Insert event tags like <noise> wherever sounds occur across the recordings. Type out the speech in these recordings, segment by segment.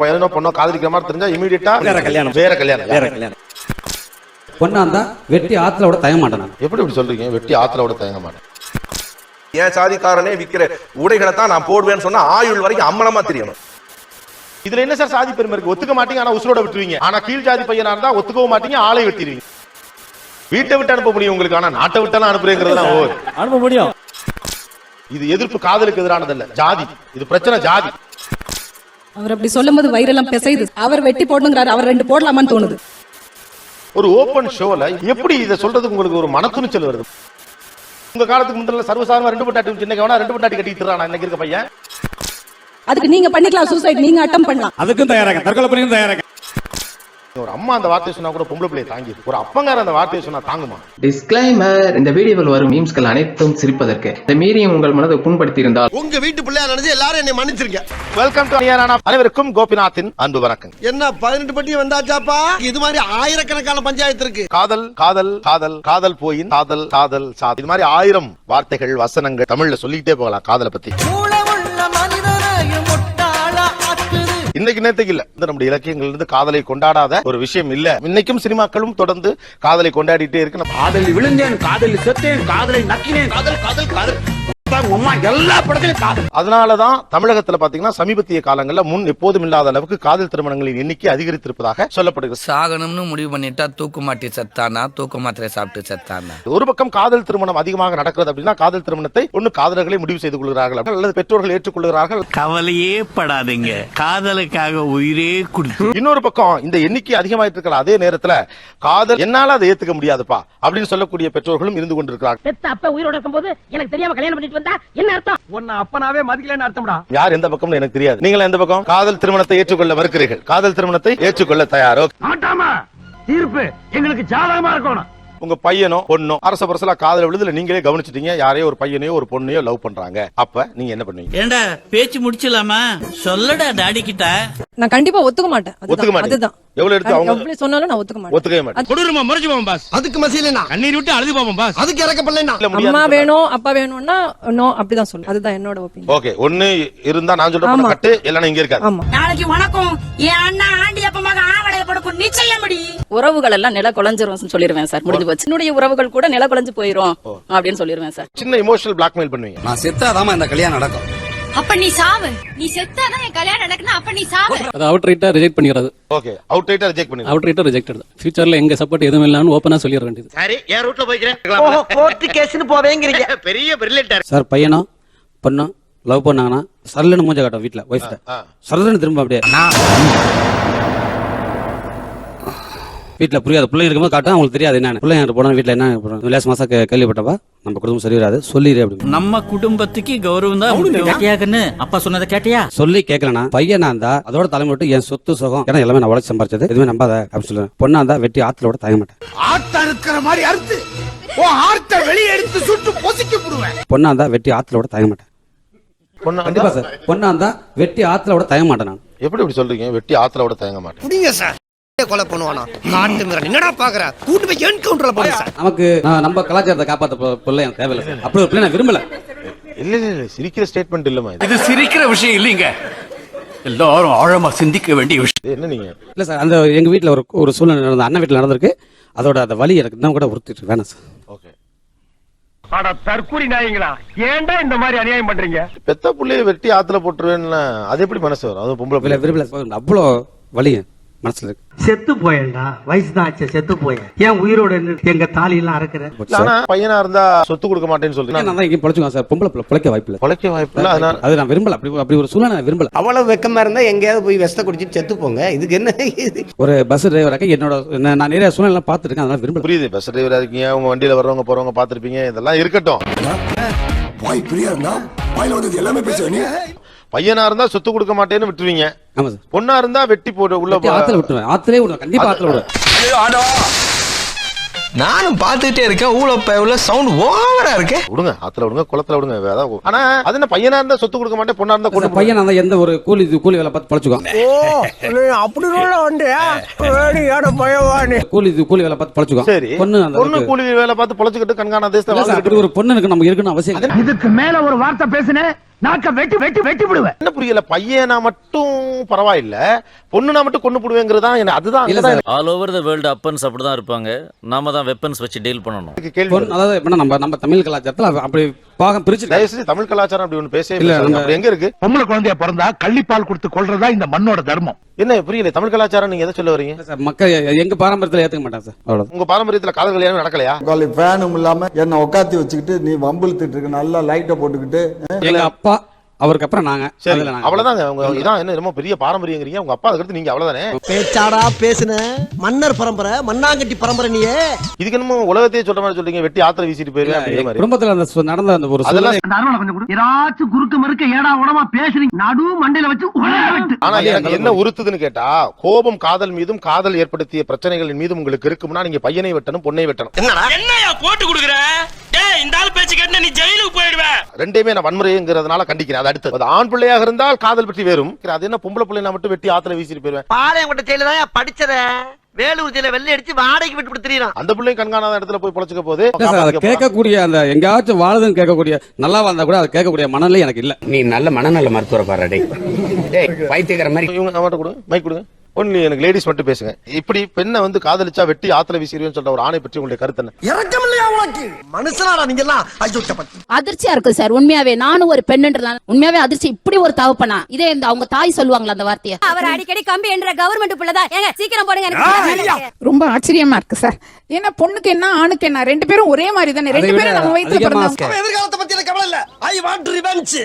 பையனோ பொண்ணோ காதலிக்கிற மாதிரி தெரிஞ்சா இமீடியட்டா வேற கல்யாணம். வேற கல்யாணம். வேற கல்யாணம். பொண்ணா இருந்தா வெட்டி ஆத்துல விட தயங்க மாட்டேன்? எப்படி இப்படி சொல்றீங்க? வெட்டி ஆத்துல விட தயங்க மாட்டேன். என் சாதிக்காரனே விக்கிற உடைகளை தான் நான் போடுவேன்னு சொன்னா ஆயுள் வரைக்கும் அம்மனமா தெரியணும். இதுல என்ன சார் சாதி பெருமை இருக்கு? ஒத்துக்க மாட்டீங்க ஆனா உசுரோட விட்டுருவீங்க. ஆனா கீழ் ஜாதி பையனா இருந்தா ஒத்துக்கவும் மாட்டீங்க ஆளை வெட்டிடுவீங்க வீட்டை விட்டு அனுப்ப முடியும் உங்களுக்கு ஆனா நாட்டை விட்டெல்லாம் அனுப்புறேங்கிறதுலாம் ஓ. அனுப்ப முடியும். இது எதிர்ப்பு காதலுக்கு எதிரானது இல்ல ஜாதி. இது பிரச்சனை ஜாதி. அவர் அப்படி சொல்லும்போது வயிறெல்லாம் பிசையுது. அவர் வெட்டி போடணுங்கிறாரு. அவர் ரெண்டு போடலாமான்னு தோணுது. ஒரு ஓபன் ஷோல எப்படி இதை சொல்றதுக்கு உங்களுக்கு ஒரு மன துணிச்சல் வருது? உங்க காலத்துக்கு முந்தின சர்வசாதாரண ரெண்டு பட்டாட்டி சின்ன வேணா ரெண்டு பட்டாட்டி இருக்கான்? இன்னைக்கு இருக்க பையன்? அதுக்கு நீங்க பண்ணிக்கலாம் சூசைட் நீங்க அட்டம் பண்ணலாம். அதுக்கும் தயாராக தற்கொலை பண்ணியும் தயாராக. ஒரு அம்மா அந்த வார்த்தையை சொன்னா கூட பொம்பளை பிள்ளைய தாங்கி ஒரு அப்பங்கார அந்த வார்த்தையை சொன்னா தாங்குமா? டிஸ்க்ளைமர் இந்த வீடியோவில் வரும் மீம்ஸ்கள் அனைத்தும் சிரிப்பதற்கு. இந்த மீறியும் உங்கள் மனதை புண்படுத்தியிருந்தால் உங்க வீட்டு பிள்ளையா நினைச்சு எல்லாரும் என்னை மன்னிச்சிருங்க. வெல்கம் டு அனைவருக்கும் கோபிநாத்தின் அன்பு வணக்கம். என்ன பதினெட்டு பட்டி வந்தாச்சாப்பா? இது மாதிரி ஆயிரக்கணக்கான பஞ்சாயத்து இருக்கு. காதல் காதல் காதல் காதல் போயின் காதல் காதல் சாதல் இது மாதிரி ஆயிரம் வார்த்தைகள் வசனங்கள் தமிழ்ல சொல்லிக்கிட்டே போகலாம் காதலை பத்தி. இன்னைக்கு நேரத்துக்கு இல்ல. இந்த நம்முடைய இலக்கியங்கள் இருந்து காதலை கொண்டாடாத ஒரு விஷயம் இல்ல. இன்னைக்கும் சினிமாக்களும் தொடர்ந்து காதலை கொண்டாடிட்டே இருக்கு. நம்ம காதலில் விழுந்தேன் காதலில் செத்தேன் காதலை நக்கினேன். காதல் காதல் காதல். அதனாலதான் தமிழகத்துல பாத்தீங்கன்னா சமீபத்திய காலங்கள்ல முன் எப்போதும் இல்லாத அளவுக்கு காதல் திருமணங்களின் எண்ணிக்கை அதிகரித்திருப்பதாக சொல்லப்படுகிறது. சாகணும்னு முடிவு பண்ணிட்டா தூக்கு மாட்டி செத்தானா? தூக்கு மாத்திரை சாப்பிட்டு செத்தானா? ஒரு பக்கம் காதல் திருமணம் அதிகமாக நடக்கிறது அப்படின்னா காதல் திருமணத்தை ஒன்னு காதலர்களே முடிவு செய்து கொள்கிறார்கள் அல்லது பெற்றோர்கள் ஏற்றுக்கொள்கிறார்கள். கவலையே படாதீங்க. காதலுக்காக உயிரே குடி இன்னொரு பக்கம் இந்த எண்ணிக்கை அதிகமாயிட்டு இருக்கிற அதே நேரத்துல காதல் என்னால அதை ஏத்துக்க முடியாதுப்பா அப்படின்னு சொல்லக்கூடிய பெற்றோர்களும் இருந்து கொண்டிருக்கிறார்கள். அப்ப உயிரோட இருக்கும்போது எனக்கு தெரியாம கல்யாணம் பண்ணிட்டு வந்தா என்ன அர்த்தம்? உன்னை அப்பனாவே மதிக்கலன்னு அர்த்தம்டா. யார் எந்த பக்கம்னு எனக்கு தெரியாது. நீங்கள் எந்த பக்கம்? காதல் திருமணத்தை ஏற்றுக்கொள்ள மறுக்கிறீர்கள். காதல் திருமணத்தை ஏற்றுக்கொள்ள தயாரோ? மாட்டாமா. தீர்ப்பு எங்களுக்கு ஜாதகமா இருக்கணும். உங்க பையனோ பொண்ணோ அரச பரசலா காதல விழுதுல நீங்களே கவனிச்சிட்டீங்க. யாரையோ ஒரு பையனையோ ஒரு பொண்ணையோ லவ் பண்றாங்க. அப்ப நீங்க என்ன பண்ணுவீங்க? ஏண்டா பேச்சு முடிச்சலாமா சொல்லடா டாடி கிட்ட. நான் கண்டிப்பா ஒத்துக்க மாட்டேன். அதுதான். ஒத்துக்க. அதுதான். எவ்வளவு எடுத்து அவங்க- எவ்வளவு சொன்னாலும் நான் ஒத்துக்க மாட்டேன். ஒத்துக்கவே மாட்டேன் கொடூரமா முறைச்சு போவோம் பாஸ். அதுக்கு மசியலனா கண்ணீர் விட்டு அழுது போவோம் பாஸ். அதுக்கு இல்ல, முடியாது. அம்மா. வேணும் அப்பா வேணும்னா நோ அப்படிதான் சொல்லு. அதுதான் என்னோட ஒப்பீனியன் ஓகே ஒண்ணு இருந்தா நான் சொல்ற. கட்டு இல்லனா இங்க இருக்காது. ஆமா. நாளைக்கு வணக்கம். என் அண்ணா ஆவடைய படுக்கும் நிச்சயம் முடி உறவுகள் எல்லாம் நில குலைஞ்சிரும் சொல்லிருவேன் சார். முடிஞ்சு போச்சு. என்னுடைய உறவுகள் கூட நில குலைஞ்சு போயிரும் அப்படின்னு சொல்லிருவேன் சார். சின்ன இமோஷனல் பிளாக்மெயில் பண்ணுவீங்க. நான் செத்தாதாமா இந்த கல்யாணம் நடக்கும். அப்ப நீ சாவு. நீ செத்தாதான் என் கல்யாணம் நடக்குனா அப்ப நீ சாவு. அது அவுட் ரைட்டா ரிஜெக்ட் பண்ணிக்கிறது ஓகே. அவுட் ரைட்டா ரிஜெக்ட் பண்ணுவீங்க அவுட் ரைட்டா ரிஜெக்டட் ஃபியூச்சர்ல எங்க சப்போர்ட் எதுவும் இல்லைன்னு ஓப்பனா சொல்லிட வேண்டியது. சரி என் ரூட்ல போய்க்கிறேன்? கோர்ட்டு கேஸ்னு போவேங்கிறீங்க. <laughs> பெரிய பிரில்லியன்ட் சார் பையனோ பொண்ணோ லவ் பண்ணாங்கன்னா சரலன்னு மூஞ்ச காட்டும் வீட்டுல ஒய்ஃப்ட ஆ. சரலன்னு திரும்ப அப்படியே. வீட்டுல புரியாது பிள்ளைங்க இருக்கும்போது காட்டும் அவங்களுக்கு தெரியாது என்னன்னு. பிள்ளைங்க போனா வீட்டுல என்ன பண்ணுறோம் லேஸ் மாசம் கேள்விப்பட்டப்பா நம்ம குடும்பம் சரி வராது சொல்லிடு அப்படி நம்ம குடும்பத்துக்கு கௌரவம் தான் கேட்டியாக்கன்னு? அப்பா சொன்னதை கேட்டியா? சொல்லி கேட்கலனா பையனா இருந்தா அதோட தலைமை விட்டு என் சொத்து சுகம் ஏன்னா எல்லாமே நான் உழைச்சு சம்பாரிச்சது. எதுவுமே நம்பாத அப்படின்னு சொல்லுவேன். பொண்ணா இருந்தா வெட்டி ஆத்துல விட தயங்க மாட்டேன். ஆட்டா இருக்கிற மாதிரி அறுத்து ஓ ஆர்ட்ட வெளியே எடுத்து சுட்டு பொசிக்க போடுவேன் பொண்ணா இருந்தா வெட்டி ஆத்துல விட தயங்க மாட்டேன். பொண்ணு கண்டிப்பா சார். பொண்ணா இருந்தா வெட்டி ஆத்துல விட தயங்க மாட்டேன் நான். எப்படி இப்படி சொல்றீங்க? வெட்டி ஆத்துல விட தயங்க மாட்டேன். சார். கொலை பண்ணுவானா? காட்டு மிரன் என்னடா பாக்குற? கூட்டு போய் என்கவுண்டர்ல போடு சார் நமக்கு நம்ம கலாச்சாரத்தை காப்பாத்த பிள்ளை எனக்கு தேவையில்லை சார் அப்படி ஒரு பிள்ளை நான் விரும்பல. இல்ல இல்ல இல்ல. சிரிக்கிற ஸ்டேட்மெண்ட் இல்லமா இது. இது சிரிக்கிற விஷயம் இல்லைங்க. எல்லாரும் ஆழமா சிந்திக்க வேண்டிய விஷயம். இது என்ன நீங்க? இல்ல சார் அந்த எங்க வீட்ல ஒரு ஒரு சூழ்நிலை நடந்த அண்ணன் வீட்டுல நடந்திருக்கு. அதோட அந்த வலி எனக்கு இன்னும் கூட உறுத்திட்டு வேணாம் சார் ஓகே. அட தற்கூரி நாயங்களா. ஏன்டா இந்த மாதிரி அநியாயம் பண்றீங்க? பெத்த புள்ளைய வெட்டி ஆத்துல போட்டுருவேன்னு அது எப்படி மனசு வரும்? அது பொம்பளை பிள்ளை விரும்பல. அவ்வளோ வலி என் மனசுல இருக்கு. செத்து போயேன்டா. வயசு தான் ஆச்சு செத்து போயேன். ஏன் உயிரோட எங்க தாலி எல்லாம் அறுக்கிற இல்ல, ஆனா பையனா இருந்தா சொத்து கொடுக்க மாட்டேன்னு சொல்றீங்க. நான் தான் இங்கே பொழைச்சுக்கோங்க சார். பொம்பளை பிள்ளை பிழைக்க வாய்ப்பு இல்லை. கொலைக்க வாய்ப்பு இல்ல அதனால அது நான் விரும்பல. அப்படி அப்படி ஒரு சூழ்நிலை நான் விரும்பல. அவ்வளவு வெக்கமா இருந்தா எங்கேயாவது போய் வெஸ்ட குடிச்சிட்டு செத்து போங்க. இதுக்கு என்ன இது? ஒரு பஸ் டிரைவராக என்னோட நான் நான் நிறைய சூழ்நிலை பார்த்துருக்கேன். அதனால விரும்பல. புரியுது பஸ் டிரைவரா இருக்கீங்க. உங்க வண்டியில வர்றவங்க போறவங்க பாத்திருப்பீங்க இதெல்லாம் இருக்கட்டும். பையனா இருந்தா சொத்து கொடுக்க மாட்டேன்னு விட்டுருவீங்க. ஆமா சார். பொண்ணா இருந்தா வெட்டி போட்டு உள்ள வெட்டி ஆத்துல விட்டுருவேன். ஆத்திலே விடுவேன். கண்டிப்பா ஆத்துல விடுவேன். நானும் பாத்துட்டே இருக்கேன். ஊழப்ப உள்ள சவுண்ட் ஓவரா இருக்கு. விடுங்க ஆத்துல விடுங்க குளத்துல விடுங்க அதான் ஆனா அது என்ன பையனா இருந்தா சொத்து கொடுக்க மாட்டேன் பொண்ணா இருந்தா கொண்டு பையன் நான் எந்த ஒரு கூலி கூலி வேலை பார்த்து பழச்சுக்கோ அப்படி வந்து பயவானு கூலி கூலி வேலை பார்த்து பழச்சுக்கோ சரி பொண்ணு அந்த பொண்ணு கூலி வேலை பார்த்து பொழைச்சுக்கிட்டு கண்காணா தேசத்தை அப்படி ஒரு பொண்ணு இருக்கு நமக்கு இருக்கணும் அவசியம் இல்லை. இதுக்கு மேல ஒரு வார்த்தை பேசுனேன் நாக்க வெட்டி வெட்டி வெட்டி விடுவேன். என்ன புரியல பையனா மட்டும் என்னமோ பரவாயில்ல. பொண்ணுனா மட்டும் கொண்டு போடுவேங்கிறது தான் அதுதான் all over the world happens அப்படிதான் இருப்பாங்க. நாம தான் வெப்பன்ஸ் வச்சு டீல் பண்ணணும். கேள்வி பொண்ணு-. அதாவது எப்படின்னா நம்ம நம்ம தமிழ் கலாச்சாரத்துல அப்படி பாகம் பிரிச்சு தயவு செஞ்சு தமிழ் கலாச்சாரம் அப்படி ஒண்ணு பேசவே இல்ல. நம்ம- அப்படி எங்க இருக்கு? பொம்பளை குழந்தைய பிறந்தா கள்ளிப்பால் கொடுத்து கொள்றதா இந்த மண்ணோட தர்மம். என்ன புரியல தமிழ் கலாச்சாரம் நீங்க எதை சொல்ல வரீங்க? சார் மக்கள் எங்க பாரம்பரியத்துல ஏத்துக்க மாட்டாங்க சார். அவ்வளவு உங்க பாரம்பரியத்துல காதல் கல்யாணம் நடக்கலையா? ஃபேனும் இல்லாம என்ன உட்காத்தி வச்சுக்கிட்டு நீ வம்பிழுத்துட்டு இருக்க நல்லா லைட்டை போட்டுக்கிட்டு எங்க அப்பா அவருக்கு அப்புறம் நாங்க. சரி. அவ்வளவுதாங்க. உங்க இதான் என்ன ரொம்ப பெரிய பாரம்பரியங்கிறீங்க. உங்க அப்பா அதுக்கடுத்து நீங்க அவ்வளவுதானே? பேச்சாடா பேசுன. மன்னர் பரம்பரை மண்ணாங்கட்டி பரம்பரை நீயே. இதுக்கு என்னமோ உலகத்தையே சொல்ற மாதிரி சொல்றீங்க. வெட்டி ஆத்திர வீசிட்டு போயிருவேன் அப்படிங்கிற மாதிரி. குடும்பத்துல அந்த நடந்த அந்த ஒரு அதெல்லாம் ஏதாச்சும் குறுக்க மறுக்க ஏடா உடமா பேசுறீங்க. நடு மண்டையில வச்சு ஆனா எனக்கு என்ன உறுத்துதுன்னு கேட்டா கோபம் காதல் மீதும் காதல் ஏற்படுத்திய பிரச்சனைகளின் மீதும் உங்களுக்கு இருக்கும்னா நீங்க பையனை வெட்டணும் பொண்ணை வெட்டணும். என்னடா? என்னையா போட்டு கொடுக்குற? டேய் இந்த ஆள் பேச்சு கேட்டு நீ ஜெயிலுக்கு போயிடுவ. ரெண்டையுமே நான் வன்முறைங்கிறதுனால கண்டிக்கிறேன். அது அடுத்து அது ஆண் பிள்ளையாக இருந்தால் காதல் பற்றி வேறும். அது என்ன பொம்பளை பிள்ளை நான் மட்டும் வெட்டி ஆத்துல வீசிட்டு போயிருவேன். பாளையங்கோட்டை ஜெயில தான் படிச்சத? வேலூர் ஜெயில வெள்ளை அடிச்சு வாடகைக்கு விட்டு கொடுத்துறீங்க அந்த பிள்ளையும் கண்காணாத இடத்துல போய் பொழைச்சுக்க போது கேட்கக்கூடிய அந்த எங்கேயாச்சும் வாழுதுன்னு கேட்கக்கூடிய நல்லா வாழ்ந்தா கூட அதை கேட்கக்கூடிய மனநிலை எனக்கு இல்ல. நீ நல்ல மனநல மருத்துவரை பாரு டேய். டேய் பைத்தியக்கார மாதிரி. இவங்க அவன்கிட்ட கொடுங்க மைக் கொடுங்க. ஒன்லி எனக்கு லேடிஸ் மட்டும் பேசுங்க. இப்படி பெண்ணை வந்து காதலிச்சா வெட்டி ஆத்துல வீசிடுவேன்னு சொல்ற ஒரு ஆணை பற்றி உங்களுடைய கருத்து என்ன? இறக்கம் இல்லையா உனக்கு? மனுஷனாடா நீங்க எல்லாம்? ஐயோ சப்பத்தி அதிர்ச்சியா இருக்கு சார் உண்மையாவே. நானும் ஒரு பெண்ணுன்றதுனால உண்மையாவே அதிர்ச்சி இப்படி ஒரு தவப்பனா இதே இந்த அவங்க தாய் சொல்லுவாங்களா அந்த வார்த்தையை. அவர் அடிக்கடி கம்பி என்ற கவர்மெண்ட் புள்ளதான். ஏங்க சீக்கிரம் போடுங்க எனக்கு ரொம்ப ஆச்சரியமா இருக்கு சார். ஏன்னா பொண்ணுக்கு என்ன ஆணுக்கு என்ன? ரெண்டு பேரும் ஒரே மாதிரி தானே அதை விட அதிகமா எதிர்காலத்தை பத்தி எனக்கு கவலை இல்ல. ஐ வாண்ட் ரிவெஞ்ச்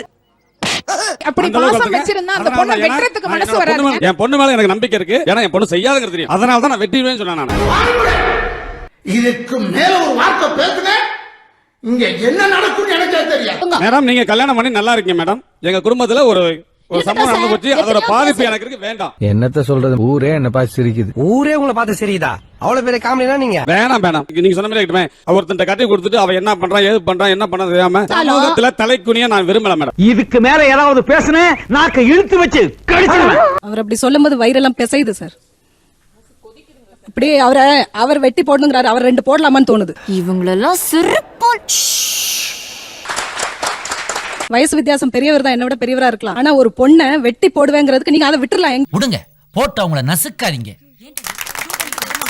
அப்படி பாசம். வச்சிருந்தா அந்த பொண்ணை வெட்டுறதுக்கு மனசு வராது என் பொண்ணு மேல எனக்கு நம்பிக்கை இருக்கு. ஏன்னா என் பொண்ணு செய்யாதுங்கிறது தெரியும். அதனால தான் நான் வெட்டிடுவேன்னு சொன்னேன் நான். இதுக்கு மேல ஒரு வார்த்தை பேசுன இங்க என்ன நடக்கும் எனக்கே தெரியும் மேடம் நீங்க கல்யாணம் பண்ணி நல்லா இருக்கீங்க மேடம். எங்க குடும்பத்துல ஒரு ஒரு சம்பவம் நடந்து சார். போச்சு அதோட பாதிப்பு பேச- எனக்கு இருக்கு. வேண்டாம். என்னத்த சொல்றது? ஊரே என்ன பார்த்து சிரிக்குது. ஊரே உங்களை பார்த்து சரிதா அவ்வளவு பெரிய காமெடினா நீங்க? வேணாம் வேணாம். நீங்க சொன்ன மாதிரி இருக்கட்டுமே. ஒருத்தன் கட்டி கொடுத்துட்டு அவ என்ன பண்றான் ஏது பண்றான் என்ன பண்ண தெரியாம சமூகத்துல தலைக்குனிய நான் விரும்பல மேடம். இதுக்கு மேல ஏதாவது பேசுன நாக்க இழுத்து வச்சு அவர் அப்படி சொல்லும்போது வயிறெல்லாம் பிசையுது சார். அப்படியே அவரை அவர் வெட்டி போடணுங்கிறாரு. அவர் ரெண்டு போடலாமான்னு தோணுது. இவங்களெல்லாம் சிறப்பால் வயசு வித்தியாசம் பெரியவர் தான் என்ன விட பெரியவரா இருக்கலாம். ஆனா ஒரு பொண்ணை வெட்டி போடுவேங்கிறதுக்கு நீங்க அதை விட்டுறலாம். விடுங்க. போட்டு அவங்கள நசுக்காதீங்க.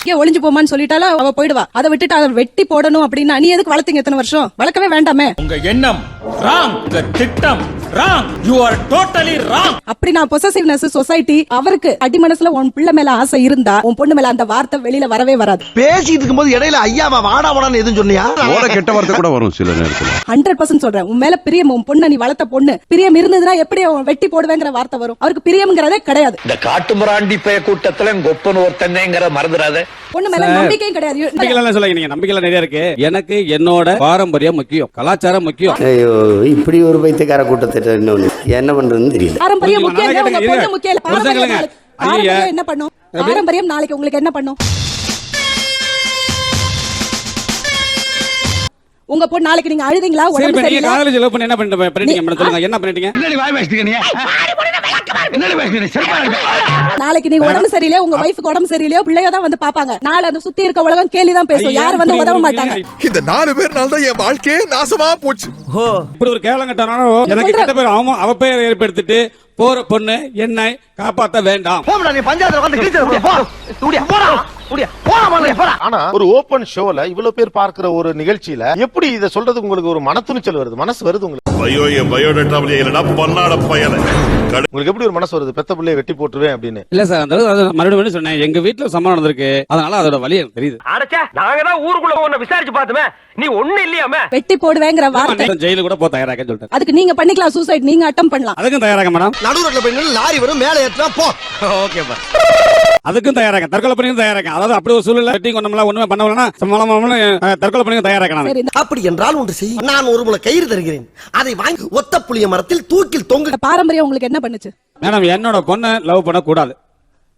எங்கேயோ ஒளிஞ்சு போமான்னு சொல்லிட்டாலும் அவ போயிடுவா. அதை விட்டுட்டு அதை வெட்டி போடணும் அப்படின்னா நீ எதுக்கு வளர்த்தீங்க எத்தனை வருஷம்? வளர்க்கவே வேண்டாமே. உங்க எண்ணம் ராங் உங்க திட்டம் wrong you are totally wrong அப்படி நான் பொசசிவ்னஸ் சொசைட்டி அவருக்கு அடி மனசுல உன் பிள்ளை மேல ஆசை இருந்தா உன் பொண்ணு மேல அந்த வார்த்தை வெளியில வரவே வராது. பேசிட்டு இருக்கும்போது இடையில ஐயாவா வாடா வாடான்னு எதுவும் சொன்னியா? கெட்ட வார்த்தை கூட வரும் சில நேரத்துல. ஹண்ட்ரட் பர்சன்ட் சொல்றேன். உன் மேல பிரியம் உன் பொண்ணை நீ வளர்த்த பொண்ணு. பிரியம் இருந்ததுன்னா எப்படி அவன் வெட்டி போடுவேங்கிற வார்த்தை வரும். அவருக்கு பிரியம்ங்கிறதே கிடையாது. இந்த காட்டு மிராண்டி பய கூட்டத்துல கொப்பன் ஒருத்தனேங்கிற மறந்துடாத. பொண்ணு மேல நம்பிக்கையும் கிடையாது. நம்பிக்கை எல்லாம் சொல்லுங்க நீங்க நம்பிக்கை எல்லாம் நிறைய இருக்கு. எனக்கு என்னோட பாரம்பரியம் முக்கியம் கலாச்சாரம் முக்கியம். ஐயோ இப்படி ஒரு பைத்தியக்கார கூட்டத்திட்ட இன்னொன்னு என்ன பண்றதுன்னு தெரியல. பாரம்பரியம் முக்கியம் என்ன பண்ணும்? பாரம்பரியம் நாளைக்கு உங்களுக்கு என்ன பண்ணும்? உங்க பொண்ணு நாளைக்கு நீங்க அழுதீங்களா? சரி உடம்பு சரியில்லை? காலேஜ் லவ் பண்ணி என்ன பண்ணிட்டு பண்ணிட்டீங்க மேடம் சொல்லுங்க. என்ன பண்ணிட்டீங்க? என்னடி வாய் பேசிட்டு நீ நாளைக்கு நீங்க உடம்பு சரியில்லையோ உங்க ஒய்ஃபுக்கு உடம்பு சரியில்லையோ பிள்ளைய தான் வந்து பாப்பாங்க. நாளை அந்த சுத்தி இருக்க உலகம் கேலி தான் பேசும். யாரும் வந்து உதவ மாட்டாங்க? இந்த நாலு பேர்னால தான் என் வாழ்க்கையே நாசமா போச்சு. இப்படி ஒரு கேவலம் கட்டானோ எனக்கு. கிட்ட பேர் அவன் அவ பெயர் ஏற்படுத்திட்டு போற பொண்ணு என்னை காப்பாத்த வேண்டாம். போடா நீ பஞ்சாயத்துல போடா முதல்ல போடா. ஆனா ஒரு ஓபன் ஷோல இவ்வளவு பேர் பார்க்கிற ஒரு நிகழ்ச்சியில எப்படி இதை சொல்றதுக்கு உங்களுக்கு ஒரு மனத்துணிச்சல் வருது? மனசு வருது உங்களுக்கு? பயோ என் பயோடேட்டா இல்லடா பண்ணாட பயல. உங்களுக்கு எப்படி ஒரு மனசு வருது? பெத்த பிள்ளைய வெட்டி போட்டுருவேன் அப்படின்னு. இல்ல சார் அந்த மறுபடியும் சொன்னேன். எங்க வீட்டுல சம்பவம் நடந்திருக்கு. அதனால அதோட வலி எனக்கு தெரியுது. அடச்சே நாங்க தான் ஊருக்குள்ள உன்னை விசாரிச்சு பார்த்தோமே. நீ ஒண்ணு இல்லையாமே? வெட்டி போடுவேங்கிற வார்த்தை. ஜெயிலு கூட போ தயாராக சொல்லிட்டேன். அதுக்கு நீங்க பண்ணிக்கலாம் சூசைட் நீங்க அட்டம் பண்ணலாம். அதுக்கும் தயாராக மேடம் நடு ரோட்ல போய் லாரி வரும் மேல ஏத்துனா போ. ஓகேப்பா அதுக்கும் தயாராக தற்கொலை பண்ணியும் தயாராக. அதாவது அப்படி ஒரு சூழ்நிலை வெட்டி கொண்டோம்ல ஒண்ணுமே பண்ணவலனா சம்பளம் தற்கொலை பண்ணியும் தயாராக அப்படி என்றால் ஒன்று செய். நான் ஒரு முளை கயிறு தருகிறேன். அதை வாங்கி ஒத்த புளிய மரத்தில் தூக்கில் தொங்கு பாரம்பரியம் உங்களுக்கு என்ன பண்ணுச்சு? மேடம் என்னோட பொண்ணை லவ் பண்ண கூடாது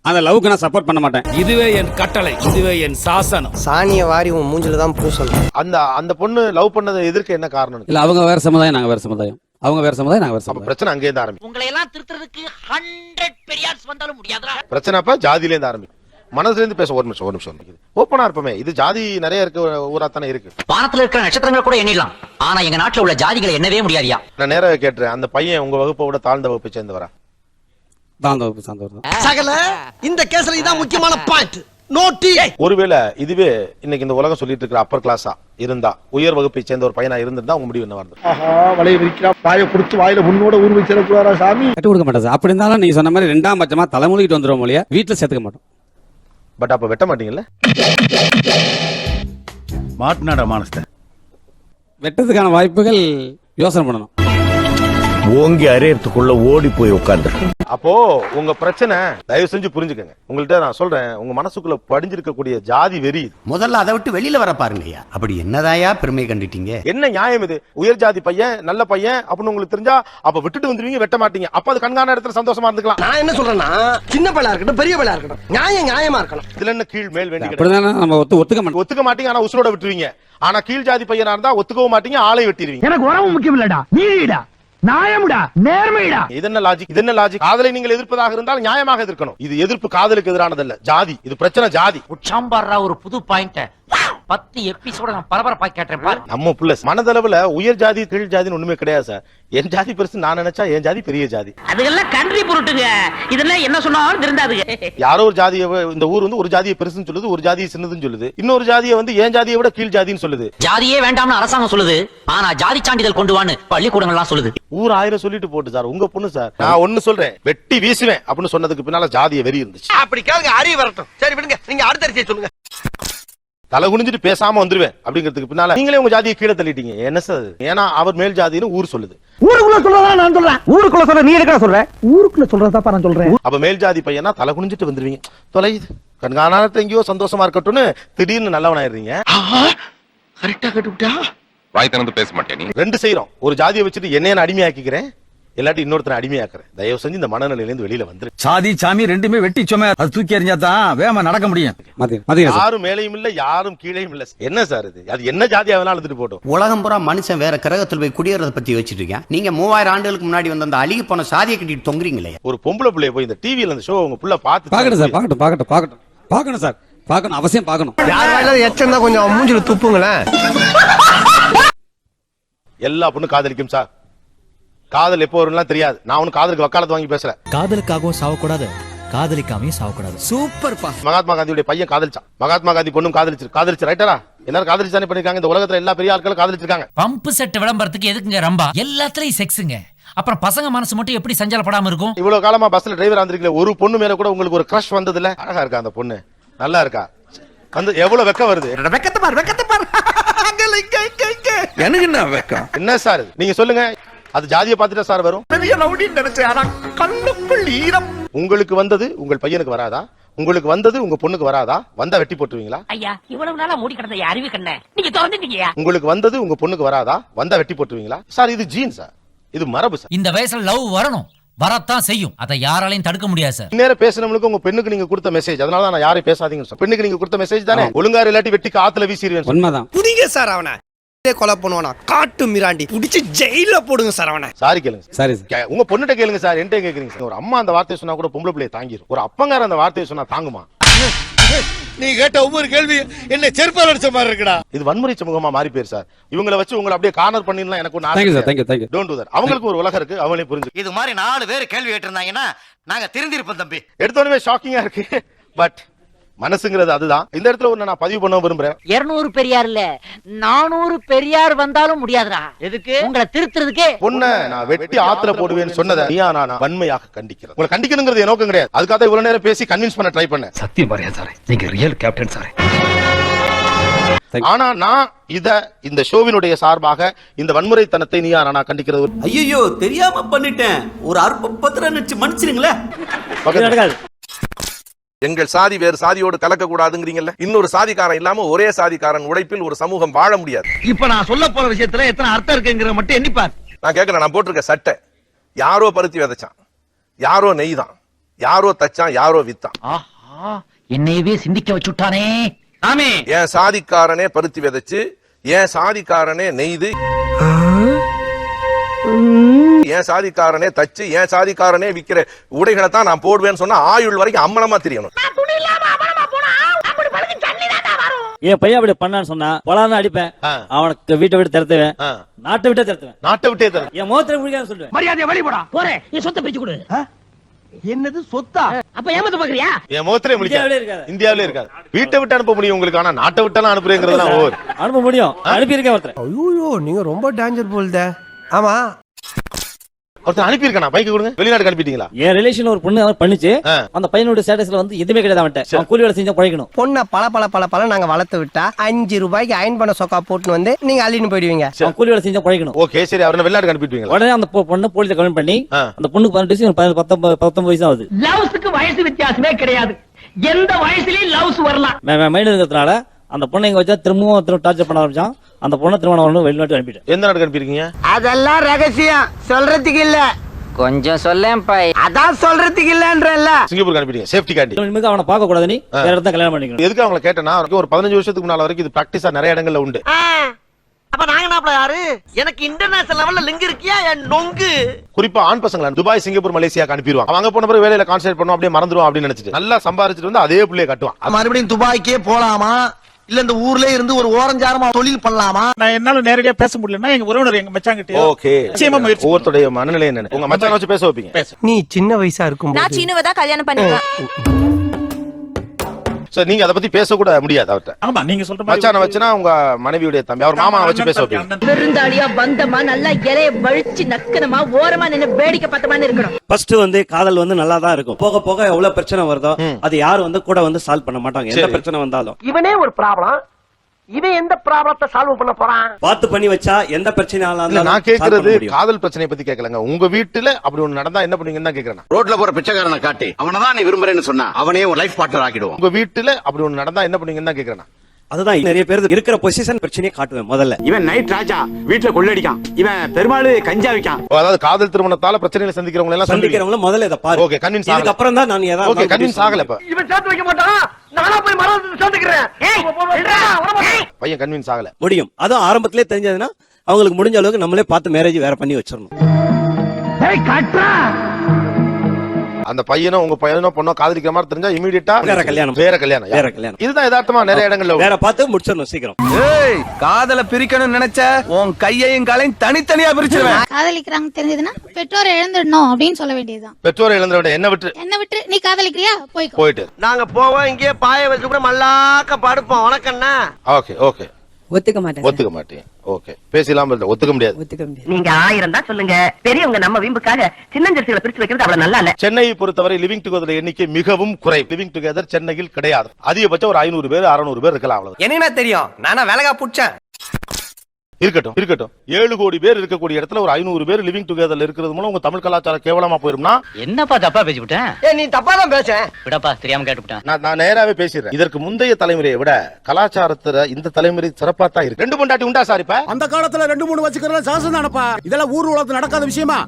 அந்த லவ்க்கு நான் சப்போர்ட் பண்ண மாட்டேன். இதுவே என் கட்டளை. இதுவே என் சாசனம். சாணிய வாரி உன் மூஞ்சில தான் பூசணும் அந்த அந்த பொண்ணு லவ் பண்ணதை எதிர்க்க என்ன காரணம்? இல்ல அவங்க வேற சமுதாயம் நாங்க வேற சமுதாயம். அவங்க வேற சமுதாயம் நாங்க வேற சமுதாயம். பிரச்சனை அங்கே இருந்து ஆரம்பிக்கும். உங்களை எல்லாம் திருத்துறதுக்கு ஹண்ட்ரட் பெரியார்ஸ் வந்தாலும் முடியாதுடா பிரச்சனை அப்ப ஜாதியில இருந்து ஆரம்பிக்கும். மனசுல இருந்து பேச ஒரு நிமிஷம் ஒரு நிமிஷம் ஓப்பனா இருப்போமே. இது ஜாதி நிறைய இருக்க ஊரா தானே இருக்கு. வானத்துல இருக்கிற நட்சத்திரங்கள் கூட எண்ணிடலாம். ஆனா எங்க நாட்டுல உள்ள ஜாதிகளை எண்ணவே முடியாதியா? நான் நேரா கேட்டுறேன். அந்த பையன் உங்க வகுப்பை விட தாழ்ந்த வகுப்பை சேர்ந்தவரா? சார்ந்தவர் சார்ந்தவர் தான் சகல இந்த கேஸ்ல இதான் முக்கியமான பாயிண்ட் ஒருவேளை இதுவே இன்னைக்கு இந்த உலகம் சொல்லிட்டு இருக்கிற அப்பர் கிளாஸா இருந்தா உயர் வகுப்பை சேர்ந்த ஒரு பையனா இருந்திருந்தா உங்க முடிவு என்ன வருது? ஆஹா வலைய விரிக்கிறா பாய கொடுத்து வாயில முன்னோட ஊர் வச்சிடக்கூடாதா சாமி? கட்டி கொடுக்க மாட்டேன் அப்படி இருந்தாலும் நீங்க சொன்ன மாதிரி ரெண்டாம் பட்சமா தலைமுறைக்கிட்டு வந்துடும் மொழியா வீட்டுல சேர்த்துக்க மாட்டோம். பட் அப்ப வெட்ட மாட்டீங்கல்ல? மாட்டினாடா மானஸ்த வெட்டதுக்கான வாய்ப்புகள் யோசனை பண்ணணும். ஓங்கி அரையறதுக்குள்ள ஓடி போய் உட்கார்ந்து அப்போ உங்க பிரச்சனை தயவு செஞ்சு புரிஞ்சுக்கங்க. உங்கள்ட்ட நான் சொல்றேன் உங்க மனசுக்குள்ள படிஞ்சிருக்கக்கூடிய ஜாதி வெறி. முதல்ல அதை விட்டு வெளியில வர பாருங்கய்யா. அப்படி என்னதாயா பெருமை கண்டுட்டீங்க? என்ன நியாயம் இது? உயர் ஜாதி பையன் நல்ல பையன் அப்படின்னு உங்களுக்கு தெரிஞ்சா அப்ப விட்டுட்டு வந்துருவீங்க வெட்ட மாட்டீங்க. அப்ப அது கண்காண இடத்துல சந்தோஷமா இருந்துக்கலாம். நான் என்ன சொல்றேன்னா சின்ன பையலா இருக்கட்டும் பெரிய பையலா இருக்கட்டும் நியாயம் நியாயமா இருக்கணும். இதுல என்ன கீழ் மேல் வேண்டி நம்ம ஒத்து ஒத்துக்க மாட்டோம். ஒத்துக்க மாட்டீங்க ஆனா உசுரோட விட்டுருவீங்க. ஆனா கீழ் ஜாதி பையனா இருந்தா ஒத்துக்கவும் மாட்டீங்க ஆளை வெட்டிடுவீங்க எனக்கு உறவு முக்கியம் இல்லடா நீடா நியாயம்டா நேர்மைடா. இது என்ன லாஜிக் இது என்ன லாஜிக் காதலை நீங்கள் எதிர்ப்பதாக இருந்தால் நியாயமாக எதிர்க்கணும். இது எதிர்ப்பு காதலுக்கு எதிரானதல்ல. ஜாதி இது பிரச்சனை ஜாதி. சாம்பார்ரா ஒரு புது பாயிண்ட் பத்து எபிசோட நான் பரபரப்பா கேட்டேன் பாரு. நம்ம புள்ள மனதளவுல உயர் ஜாதி கீழ் ஜாதின்னு ஒண்ணுமே கிடையாது சார். என் ஜாதி பெருசு நான் நினைச்சா என் ஜாதி பெரிய ஜாதி. அதுக்கெல்லாம் கன்றி பொருட்டுங்க. இதெல்லாம் என்ன சொன்னாலும் திருந்தாதுங்க. யாரோ ஒரு ஜாதியை இந்த ஊர் வந்து ஒரு ஜாதியை பெருசுன்னு சொல்லுது ஒரு ஜாதியை சின்னதுன்னு சொல்லுது. இன்னொரு ஜாதியை வந்து என் ஜாதியை விட கீழ் ஜாதின்னு சொல்லுது. ஜாதியே வேண்டாம்னு அரசாங்கம் சொல்லுது. ஆனா ஜாதி சான்றிதழ் கொண்டு வான்னு பள்ளிக்கூடங்கள்லாம் சொல்லுது. ஊர் ஆயிரம் சொல்லிட்டு போட்டு சார். உங்க பொண்ணு சார். நான் ஒண்ணு சொல்றேன். வெட்டி வீசுவேன் அப்படின்னு சொன்னதுக்கு பின்னால ஜாதிய வெறி இருந்துச்சு. அப்படி கேளுங்க அறிவு வரட்டும். சரி விடுங்க. நீங்க அடுத்த சொல்லுங்க. தலை குனிஞ்சிட்டு பேசாம வந்துருவேன் அப்படிங்கிறதுக்கு பின்னால நீங்களே உங்க ஜாதியை கீழே தள்ளிட்டீங்க. என்ன சார்? ஏன்னா அவர் மேல் ஜாதின்னு ஊர் சொல்லுது. ஊருக்குள்ள சொல்றதா நான் சொல்றேன். ஊருக்குள்ள சொல்ற நீ இருக்கா சொல்ற ஊருக்குள்ள சொல்றதா நான் சொல்றேன். அப்ப மேல் ஜாதி பையனா தலை குனிஞ்சிட்டு வந்துருவீங்க. தொலையுது. கண்காணாத எங்கேயோ சந்தோஷமா இருக்கட்டும்னு திடீர்னு நல்லவனாயிருவீங்க கரெக்டா கட்டுவிட்டா? வாய் திறந்து பேச மாட்டேன் நீ? ரெண்டு செய்யறோம் ஒரு ஜாதியை வச்சுட்டு என்னைய அடிமையாக்கிக்கிறேன். இல்லாட்டி இன்னொருத்தனை அடிமையாக்குறேன். தயவு செஞ்சு இந்த மனநிலையில இருந்து வெளியில வந்துரு. சாதி சாமி ரெண்டுமே வெட்டி சுமே அது தூக்கி எறிஞ்சா தான் வேகமா நடக்க முடியும். யாரும் மேலையும் இல்ல யாரும் கீழையும் இல்ல. என்ன சார் இது? அது என்ன ஜாதியா வேணாலும் இருந்துட்டு போட்டோம். உலகம் பூரா மனுஷன் வேற கிரகத்தில் போய் குடியேறத பத்தி வச்சிட்டு இருக்கேன். நீங்க மூவாயிரம் ஆண்டுகளுக்கு முன்னாடி வந்த அந்த அழுகி போன சாதியை கட்டிட்டு தொங்குறீங்களே? ஒரு பொம்பளை பிள்ளைய போய் இந்த டிவில அந்த ஷோ உங்க புள்ள பார்த்து பார்க்கணும் சார் பார்க்கட்டும் பார்க்கட்டும் பார்க்கட்டும் பார்க்கணும். சார் பார்க்கணும் அவசியம் பார்க்கணும். யார் வாயில எச்சம் தான் கொஞ்சம் மூஞ்சில துப்புங்களேன். எல்லா பொண்ணும் காதலிக்கும் சார். காதல் எப்போ வரும்லாம் தெரியாது. நான் ஒன்னும் காதலுக்கு வக்காலத்து வாங்கி பேசல. காதலுக்காகவும் சாவக்கூடாது காதலிக்காமையும் சாவக்கூடாது. சூப்பர்ப்பா மகாத்மா காந்தியுடைய பையன் காதலிச்சான். மகாத்மா காந்தி பொண்ணும் காதலிச்சு காதலிச்சு ரைட்டரா எல்லாரும் காதலிச்சு தானே பண்ணிருக்காங்க. இந்த உலகத்துல எல்லா பெரிய ஆட்களும் காதலிச்சிருக்காங்க. பம்பு செட் விளம்பரத்துக்கு எதுக்குங்க ரம்பா? எல்லாத்துலயும் செக்ஸுங்க அப்புறம் பசங்க மனசு மட்டும் எப்படி சஞ்சலப்படாம இருக்கும்? இவ்வளவு காலமா பஸ்ல டிரைவர் வந்திருக்கீங்களே ஒரு பொண்ணு மேல கூட உங்களுக்கு ஒரு கிரஷ் வந்தது இல்ல அழகா இருக்கா அந்த பொண்ணு? நல்லா இருக்கா? வந்து எவ்வளவு வெக்கம் வருது? வெக்கத்தை பாரு வெக்கத்தை பாரு. அங்க இங்க இங்க இங்க. எனக்கு என்ன வெக்கம்? என்ன சார்? நீங்க சொல்லுங்க. அது ஜாதியை பார்த்துட்டா சார் வரும்? பெரிய ரவுடின்னு நினைச்சேன். ஆனா கண்ணுக்குள் ஈரம். உங்களுக்கு வந்தது உங்கள் பையனுக்கு வராதா? உங்களுக்கு வந்தது உங்க பொண்ணுக்கு வராதா? வந்தா வெட்டி போட்டுருவீங்களா? ஐயா இவ்வளவு நாளா மூடி கிடந்த அறிவு கண்ண நீங்க திறந்துட்டீங்கயா உங்களுக்கு வந்தது உங்க பொண்ணுக்கு வராதா? வந்தா வெட்டி போட்டுருவீங்களா? சார் இது ஜீன் சார். இது மரபு சார். இந்த வயசுல லவ் வரணும். வரத்தான் செய்யும். அதை யாராலையும் தடுக்க முடியாது சார். நேரம் பேசினவங்களுக்கு உங்க பெண்ணுக்கு நீங்க கொடுத்த மெசேஜ் அதனால தான் நான் யாரையும் பேசாதீங்கன்னு சொன்னேன். பெண்ணுக்கு நீங்க கொடுத்த மெசேஜ் தானே? ஒழுங்கா இல்லாட்டி வெட்டி காத்துல வீசிடுவேன் உண்மைதான். புடிங்க சார் அவனை. கொலை பண்ணுவானா? காட்டு மிராண்டி. புடிச்சு ஜெயில போடுங்க சார் அவனை. சாரி கேளுங்க சார். சரி உங்க பொண்ணுகிட்ட கேளுங்க சார். என்கிட்ட கேக்குறீங்க சார். ஒரு அம்மா அந்த வார்த்தையை சொன்னா கூட பொம்பளை பிள்ளைய தாங்கிரும். ஒரு அப்பங்கார அந்த வார்த்தையை சொன்னா தாங்குமா? நீ கேட்ட ஒவ்வொரு கேள்வி என்ன செருப்பால் அடிச்ச மாதிரி இருக்குடா. இது வன்முறை சமூகமா மாறி போயிரு சார். இவங்களை வச்சு உங்களை அப்படியே கார்னர் பண்ணிடலாம். எனக்கு ஒன்று thank you sir thank you thank you don't do that அவங்களுக்கு ஒரு உலகம் இருக்கு. அவங்களே புரிஞ்சு இது மாதிரி நாலு பேர் கேள்வி கேட்டிருந்தாங்கன்னா நாங்க திருந்திருப்போம் தம்பி. எடுத்தோடனே ஷாக்கிங்கா இருக்கு. பட் மனசுங்கிறது அதுதான். இந்த இடத்துல ஒண்ணு நான் பதிவு பண்ண விரும்புறேன். இருநூறு பெரியார் இல்ல நானூறு பெரியார் வந்தாலும் முடியாதுடா. எதுக்கு? உங்களை திருத்துறதுக்கே. பொண்ண நான் வெட்டி ஆத்துல போடுவேன்னு சொன்னதை நீயா நானா வன்மையாக கண்டிக்கிறேன். உங்களை கண்டிக்கணுங்கிறது என் நோக்கம் கிடையாது. அதுக்காக தான் இவ்வளவு நேரம் பேசி கன்வின்ஸ் பண்ண ட்ரை பண்ணேன். சத்தியம் பாரியா சார் நீங்க ரியல் கேப்டன் சார். ஆனா நான் இத இந்த ஷோவினுடைய சார்பாக இந்த வன்முறைத்தனத்தை நீயா நானா கண்டிக்கிறது. ஐயோ தெரியாம பண்ணிட்டேன். ஒரு அற்ப பத்திரம் நினைச்சு மன்னிச்சிருங்களேன். எங்கள் சாதி வேறு சாதியோடு கலக்க கூடாதுங்கிறீங்கல்ல இன்னொரு சாதிக்காரன் இல்லாம ஒரே சாதிக்காரன் உழைப்பில் ஒரு சமூகம் வாழ முடியாது. இப்ப நான் சொல்ல போற விஷயத்துல எத்தனை அர்த்தம் இருக்குங்கிற மட்டும் எண்ணிப்பார். நான் கேட்கறேன் நான் போட்டிருக்க சட்டை. யாரோ பருத்தி விதைச்சான். யாரோ நெய்தான். யாரோ தச்சான் யாரோ வித்தான். ஆஹா என்னையவே சிந்திக்க வச்சுட்டானே. சாமி! என் சாதிக்காரனே பருத்தி விதைச்சு என் சாதிக்காரனே நெய்து. என் சாதிக்காரனே தச்சு என் சாதிக்காரனே விக்கிற உடைகளை தான் நான் போடுவேன்னு சொன்னா ஆயுள் வரைக்கும் அம்மனமா தெரியணும். என் பையன் அப்படி பண்ணான்னு சொன்னா பலான்னு அடிப்பேன். அவனுக்கு வீட்டை விட்டு திறத்துவேன். நாட்டை விட்டே திறத்துவேன் நாட்டை விட்டே தரேன் என் முகத்துல பிடிக்காத சொல்லுவேன். மரியாதையை வழிபடா போறேன் நீ சொத்தை பிரிச்சு கொடு. என்னது சொத்தா? அப்ப ஏமாத்த பாக்குறியா? என் முகத்திலே முடிக்காது இந்தியாவிலே இருக்காது. வீட்டை விட்டு அனுப்ப முடியும் உங்களுக்கு ஆனா நாட்டை விட்டெல்லாம் அனுப்புறேங்கிறதுலாம் ஓவர் அனுப்ப முடியும். அனுப்பியிருக்கேன் ஒருத்தர். ஐயோ நீங்க ரொம்ப டேஞ்சர் போல்த. ஆமா ஒருத்தர் அனுப்பியிருக்கானா? பைக் கொடுங்க. வெளிநாட்டுக்கு அனுப்பிட்டீங்களா? என் ரிலேஷன் ஒரு பொண்ணு அவர் பண்ணிச்சு. அந்த பையனோட ஸ்டேட்டஸ்ல வந்து எதுவுமே கிடையாது அவன் கூலி வேலை செஞ்சா பழைக்கணும் பொண்ணை பல பல பல பல நாங்க வளர்த்து விட்டா அஞ்சு ரூபாய்க்கு அயன் பண்ண சொக்கா போட்டுன்னு வந்து நீங்க அள்ளின்னு போயிடுவீங்க. அவன் கூலி வேலை செஞ்சா பழைக்கணும் ஓகே சரி. அவரை வெளிநாட்டுக்கு அனுப்பிட்டுவீங்களா? உடனே அந்த பொண்ணு போலீஸ் கமெண்ட் பண்ணி. அந்த பொண்ணுக்கு பதினெட்டு பத்தொன்பது பத்தொன்பது வயசு ஆகுது. லவ்ஸுக்கு வயசு வித்தியாசமே கிடையாது. எந்த வயசுலயும் லவ்ஸ் வரலாம். மைண்ட் இருக்கிறதுனால அந்த பொண்ணை இங்க வச்சா திரும்பவும் திரும்ப டார்ச்சர் பண்ண ஆரம்பிச்சான். அந்த பொண்ணை திருமணம் பண்ணணும் வெளிநாட்டு அனுப்பிட்டேன். எந்த நாட்டுக்கு அனுப்பியிருக்கீங்க? அதெல்லாம் ரகசியம். சொல்றதுக்கு இல்ல. கொஞ்சம் சொல்லேன் பாய் அதான் சொல்றதுக்கு இல்லன்றல்ல சிங்கப்பூருக்கு அனுப்பிட்டீங்க சேஃப்டி காண்டி இனிமேல் அவனை பார்க்க கூடாது நீ. வேற இடத்துல கல்யாணம் பண்ணிக்கணும். எதுக்கு அவங்களை அவருக்கு ஒரு பதினஞ்சு வருஷத்துக்கு முன்னால வரைக்கும் இது பிராக்டிஸா நிறைய இடங்கள்ல உண்டு. அப்ப நாங்க நாப்பல யாரு? எனக்கு இன்டர்நேஷனல் லெவல்ல லிங்க் இருக்கியா? என் நொங்கு. குறிப்பா ஆண் பசங்களை துபாய் சிங்கப்பூர் மலேசியாக்கு அனுப்பிடுவாங்க. அவங்க அங்க போன பிறகு வேலையில கான்சென்ட்ரேட் பண்ணுவோம் அப்படியே மறந்துடுவோம் அப்படின்னு நினைச்சிட்டு. நல்லா சம்பாரிச்சிட்டு வந்து அதே பிள்ளைய கட்டுவான். மறுபடியும் துபாய்க்கே போலாமா? இல்ல இந்த ஊர்ல இருந்து ஒரு ஓரஞ்சாரமா தொழில் பண்ணலாமா? நான் என்னால நேரடியா பேச முடியலன்னா எங்க உறவினர் எங்க மச்சாங்கிட்ட ஓகே. நிச்சயமா முயற்சி ஒவ்வொருத்தருடைய மனநிலை என்ன உங்க மச்சான வச்சு பேச வைப்பீங்க. நீ சின்ன வயசா இருக்கும் நான் சீனுவை தான் கல்யாணம் பண்ணிக்குவேன் சார் நீங்க அதை பத்தி பேச கூட முடியாது அவர்கிட்ட. ஆமா நீங்க சொல்ற மச்சான வச்சுனா உங்க மனைவியுடைய தம்பி அவர் மாமா வச்சு பேச வைப்பீங்க. விருந்தாளியா வந்தமா நல்லா இலைய வழிச்சு நக்கனமா ஓரமா நின்னு வேடிக்கை பார்த்தமான்னு இருக்கணும். ஃபர்ஸ்ட் வந்து காதல் வந்து நல்லா தான் இருக்கும். போக போக எவ்வளவு பிரச்சனை வருதோ அது யாரும் வந்து கூட வந்து சால்வ் பண்ண மாட்டாங்க. எந்த. பிரச்சனை வந்தாலும். இவனே ஒரு ப்ராப்ளம் இவன் எந்த ப்ராப்ளத்தை சால்வ் பண்ண போறான்? பார்த்து பண்ணி வச்சா எந்த பிரச்சனையா இல்ல இருந்தாலும் நான் கேக்குறது. காதல் பிரச்சனையை பத்தி கேட்கலங்க. உங்க வீட்டுல அப்படி ஒண்ணு நடந்தா என்ன பண்ணுவீங்கன்னு தான் கேக்குறேன் நான். ரோட்ல போற பிச்சைக்காரனை காட்டி அவனை தான் நீ விரும்புறேன்னு சொன்னா அவனே ஒரு லைஃப் பார்ட்னர் ஆக்கிடுவான். உங்க வீட்டுல அப்படி ஒண்ணு நடந்தா என்ன பண்ணுவீங்கன்னு தான் கேக்குறேன் நான். அதுதான் நிறைய பேர் இருக்கிற பொசிஷன் பிரச்சனையை காட்டுவேன் முதல்ல. இவன் நைட் ராஜா வீட்டுல கொள்ளடிக்கான். இவன் பெருமாள் கஞ்சா விக்கான். அதாவது காதல் திருமணத்தால பிரச்சனைகளை சந்திக்கிறவங்க எல்லாம் சந்திக்கிறோம் சந்திக்கிறவங்க முதல்ல இதை பாரு. ஓகே கன்வின்ஸ் ஆகல. இதுக்கு அப்புறம் தான் நான் ஏதாவது ஓகே கன்வின்ஸ் ஆகல இப்ப. இவன் சேர்த்து வைக்க மாட்டான். நானா போய் மரம் சேர்த்துக்கிறேன் பையன் கன்வின்ஸ் ஆகல. முடியும். அதுவும் ஆரம்பத்திலே தெரிஞ்சதுன்னா அவங்களுக்கு முடிஞ்ச அளவுக்கு நம்மளே பார்த்து மேரேஜ் வேற பண்ணி வச்சிடணும். அந்த பையனோ உங்க பையனோ பொண்ணோ காதலிக்கிற மாதிரி தெரிஞ்சா இமீடியட்டா வேற கல்யாணம். வேற கல்யாணம். வேற கல்யாணம். இதுதான் யதார்த்தமா நிறைய இடங்கள்ல. வேற பார்த்து முடிச்சிடணும் சீக்கிரம். ஏய் காதல பிரிக்கணும்னு நினைச்ச உன் கையையும் காலையும் தனித்தனியா பிரிச்சிருவேன். காதலிக்கிறாங்க தெரிஞ்சதுன்னா பெற்றோரை இழந்துடணும் அப்படின்னு சொல்ல வேண்டியதுதான். பெற்றோரை இழந்த விட என்ன விட்டு என்ன விட்டு நீ காதலிக்கிறியா? போய்க்கோ. போயிட்டு. நாங்க போவோம் இங்கே பாய வச்சு கூட மல்லாக்க படுப்போம். உனக்கண்ணா ஓகே ஓகே ஒத்துக்க மாட்டேன் ஒத்துக்க மாட்டேன் ஓகே. பேசலாம இல்ல ஒத்துக்க முடியாது. ஒத்துக்க முடியாது. நீங்க ஆயிரம் தான் சொல்லுங்க. பெரியவங்க நம்ம வீம்புக்காக சின்னஞ்சரிசிகளை பிரிச்சு வைக்கிறது அவ்வளவு நல்லா இல்ல. சென்னையை பொறுத்தவரை லிவிங் டுகெதர் எண்ணிக்கை மிகவும் குறை லிவிங் டுகெதர் சென்னையில் கிடையாது. அதிகபட்சம் ஒரு ஐநூறு பேர் அறுநூறு பேர் இருக்கலாம் அவ்வளவு என்ன தெரியும்? நானா வேலைக்கா புடிச்சேன். இருக்கட்டும். இருக்கட்டும். ஏழு கோடி பேர் இருக்கக்கூடிய இடத்துல ஒரு ஐநூறு பேர் லிவிங் டுகெதர்ல இருக்கிறது மூலம் உங்க தமிழ் கலாச்சாரம் கேவலமா போயிரும்னா? என்னப்பா தப்பா பேசிவிட்டேன்? நீ தப்பா தான் பேச. விடப்பா தெரியாம கேட்டுவிட்டேன். நான் நான் நேராவே பேசிடுறேன். இதற்கு முந்தைய தலைமுறையை விட கலாச்சாரத்துல இந்த தலைமுறை சிறப்பா தான் இருக்கு. ரெண்டு பொண்டாட்டி உண்டா சார் இப்ப? அந்த காலத்துல ரெண்டு மூணு வச்சுக்கிறது சாசம் தானப்பா? இதெல்லாம் ஊர் உலகத்துல நடக்காத விஷயமா?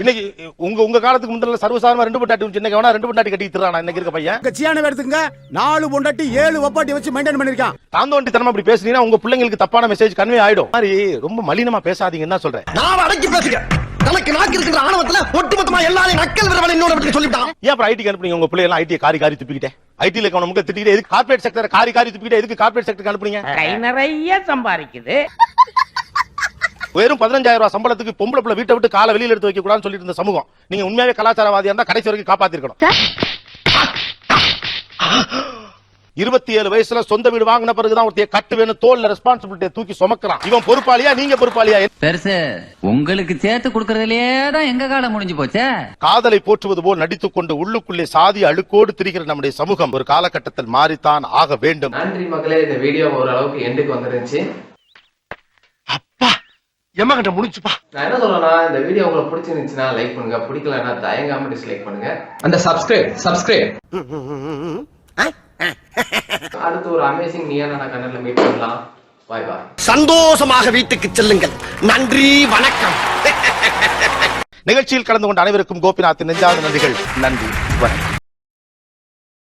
இன்னைக்கு உங்க உங்க காலத்துக்கு முந்தின சர்வசாதாரண ரெண்டு பொண்டாட்டி. சின்ன வேணா ரெண்டு பொண்டாட்டி கட்டி திரானா இன்னைக்கு இருக்க பையன். கட்சியான எடுத்துங்க நாலு பொண்டாட்டி ஏழு வப்பாட்டி வச்சு மெயின்டைன் பண்ணிருக்கான். தாந்தோண்டி தனமா அப்படி பேசுனீங்கன்னா உங்க பிள்ளைங்களுக்கு தப்பான மெசேஜ் கன்வே ஆயிடும். மாதிரி ரொம்ப மலினமா பேசாதீங்கன்னு தான் சொல்றேன். நான் அடக்கி பேசுகிறேன் தனக்கு நாக்கு இருக்கிற ஆணவத்துல ஒட்டுமொத்தமா எல்லாரையும் நக்கல் விரவலை இன்னொரு பற்றி சொல்லிட்டான். ஏன் அப்புறம் ஐடி அனுப்புனீங்க உங்க பிள்ளை எல்லாம் ஐடி காரி காரி துப்பிக்கிட்டே ஐடில இருக்கவன முக்க திட்டிக்கிட்டே எதுக்கு கார்பரேட் செக்டர் காரி காரி துப்பிக்கிட்டே எதுக்கு கார்பரேட் செக்டருக்கு அனுப்புறீங்க கை நிறைய சம்பாதிக்குது. வெறும் பதினஞ்சாயிரம் ரூபாய் சம்பளத்துக்கு பொம்பளை பிள்ளை வீட்டை விட்டு காலை வெளியில எடுத்து வைக்க கூடாதுன்னு சொல்லிட்டு இருந்த சமூகம். நீங்க உண்மையாவே கலாச்சாரவாதியா இருந்தா கடைசி வரைக்கும் காப்பாத்திருக்கணும். இருபத்தி ஏழு வயசுல சொந்த வீடு வாங்கின பிறகுதான் ஒருத்தைய கட்டு வேணும் தோல்ல ரெஸ்பான்சிபிலிட்டியை தூக்கி சுமக்கிறான். இவன் பொறுப்பாளியா நீங்க பொறுப்பாளியா? பெருசு உங்களுக்கு சேர்த்து குடுக்கறதுலயே தான் எங்க காலம் முடிஞ்சு போச்சே? காதலை போற்றுவது போல் நடித்துக் கொண்டு உள்ளுக்குள்ளே சாதி அழுக்கோடு திரிகிற நம்முடைய சமூகம் ஒரு காலகட்டத்தில் மாறித்தான் ஆக வேண்டும். நன்றி மகளே இந்த வீடியோ ஓரளவுக்கு எண்டுக்கு வந்துருந்துச்சு. எம்மா கிட்ட முடிச்சுப்பா. நான் என்ன சொல்றேன்னா இந்த வீடியோ உங்களுக்கு பிடிச்சிருந்துச்சுன்னா லைக் பண்ணுங்க. பிடிக்கலன்னா தயங்காம டிஸ்லைக் பண்ணுங்க. அந்த சப்ஸ்கிரைப் சப்ஸ்கிரைப் அடுத்து ஒரு அமேசிங் நீயான கண்ணல மீட் பண்ணலாம். பாய் பாய் சந்தோஷமாக வீட்டுக்கு செல்லுங்கள். நன்றி வணக்கம். நிகழ்ச்சியில் கலந்து கொண்ட அனைவருக்கும் கோபிநாத்தின் நெஞ்சாத நன்றிகள். நன்றி வணக்கம்.